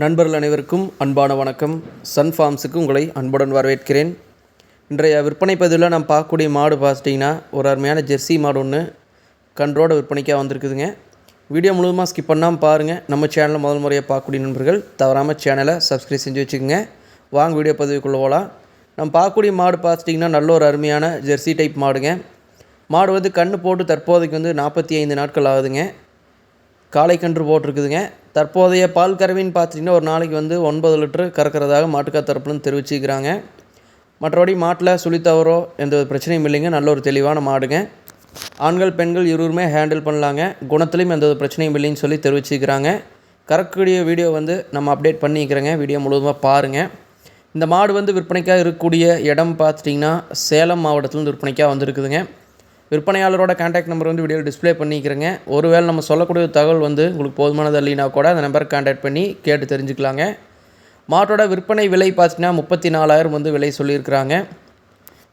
நண்பர்கள் அனைவருக்கும் அன்பான வணக்கம். சன் ஃபார்ம்ஸுக்கு உங்களை அன்புடன் வரவேற்கிறேன். இன்றைய விற்பனை பதிவில் நாம் பார்க்கக்கூடிய மாடு பார்த்துட்டிங்கன்னா ஒரு அருமையான ஜெர்சி மாடு ஒன்று கன்றோட விற்பனைக்காக வந்திருக்குதுங்க. வீடியோ முழுவதுமாக ஸ்கிப் பண்ணாமல் பாருங்கள் நம்ம சேனலை முதல் முறையாக பார்க்கக்கூடிய நண்பர்கள் தவறாமல் சேனலை சப்ஸ்கிரைப் செஞ்சு வச்சுக்கோங்க. வாங்க வீடியோ பதிவுக்குள்ளே போகலாம் நம்ம பார்க்கக்கூடிய மாடு பார்த்துட்டிங்கன்னா நல்ல ஒரு அருமையான ஜெர்சி டைப் மாடுங்க. மாடு வந்து கண்ணு போட்டு தற்போதைக்கு வந்து நாற்பத்தி ஐந்து நாட்கள் ஆகுதுங்க. காலைக்கன்று போட்டிருக்குதுங்க. தற்போதைய பால் கறவின்னு பார்த்துட்டிங்கன்னா ஒரு நாளைக்கு வந்து ஒன்பது லிட்டரு கறக்கிறதாக மாட்டுக்கா தரப்புலன்னு தெரிவிச்சுக்கிறாங்க. மற்றபடி மாட்டில் சுழித்தவரோ எந்த ஒரு பிரச்சனையும் இல்லைங்க. நல்ல ஒரு தெளிவான மாடுங்க. ஆண்கள் பெண்கள் இருவருமே ஹேண்டில் பண்ணலாங்க. குணத்துலேயும் எந்த ஒரு பிரச்சனையும் இல்லைன்னு சொல்லி தெரிவிச்சுக்கிறாங்க. கறக்கக்கூடிய வீடியோ வந்து நம்ம அப்டேட் பண்ணிக்கிறேங்க. வீடியோ முழுவதுமாக பாருங்கள் இந்த மாடு வந்து விற்பனைக்காக இருக்கக்கூடிய இடம் பார்த்துட்டிங்கன்னா சேலம் மாவட்டத்துலேருந்து விற்பனைக்காக வந்திருக்குதுங்க. விற்பனையாளரோட கான்டாக்ட் நம்பர் வந்து வீடியோவில் டிஸ்ப்ளே பண்ணிக்கிறேங்க. ஒருவேளை நம்ம சொல்லக்கூடிய தகவல் வந்து உங்களுக்கு போதுமானது இல்லைனா கூட அந்த நம்பருக்கு கான்டாக்ட் பண்ணி கேட்டு தெரிஞ்சுக்கலாங்க. மாட்டோட விற்பனை விலை பார்த்தீங்கன்னா முப்பத்தி நாலாயிரம் வந்து விலை சொல்லியிருக்கிறாங்க.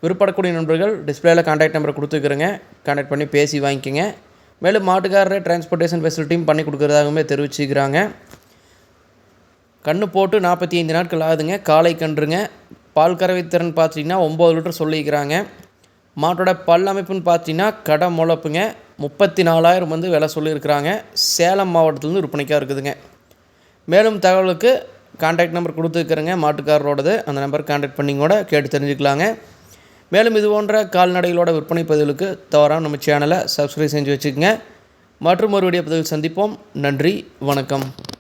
விற்படக்கூடிய நண்பர்கள் டிஸ்பிளேயில் கான்டாக்ட் நம்பர் கொடுத்துக்கிறேங்க. கான்டாக்ட் பண்ணி பேசி வாங்கிக்கோங்க. மேலும் மாட்டுக்காரரே டிரான்ஸ்போர்ட்டேஷன் ஃபெசிலிட்டியும் பண்ணி கொடுக்குறதாகவுமே தெரிவிச்சுக்கிறாங்க. கன்று போட்டு நாற்பத்தி ஐந்து நாட்கள் ஆகுதுங்க. காலை கன்றுங்க. பால் கறவை திறன் பார்த்தீங்கன்னா ஒம்பது லிட்டர் சொல்லிக்கிறாங்க மாட்டோட பல் அமைப்புன்னு பார்த்தீங்கன்னா கடை முளப்புங்க முப்பத்தி நாலாயிரம் வந்து விலை சொல்லியிருக்கிறாங்க. சேலம் மாவட்டத்துலேருந்து விற்பனைக்காக இருக்குதுங்க. மேலும் தகவலுக்கு கான்டாக்ட் நம்பர் கொடுத்துருக்குறேங்க. மாட்டுக்காரரோடது. அந்த நம்பர் கான்டாக்ட் பண்ணி கூட கேட்டு தெரிஞ்சுக்கலாங்க. மேலும் இது போன்ற கால்நடைகளோட விற்பனை பதிவுகளுக்கு தவறாம நம்ம சேனலை சப்ஸ்கிரைப் செஞ்சு வச்சுக்கோங்க. மற்றும் ஒரு வீடியோ பதிவில் சந்திப்போம். நன்றி. வணக்கம்.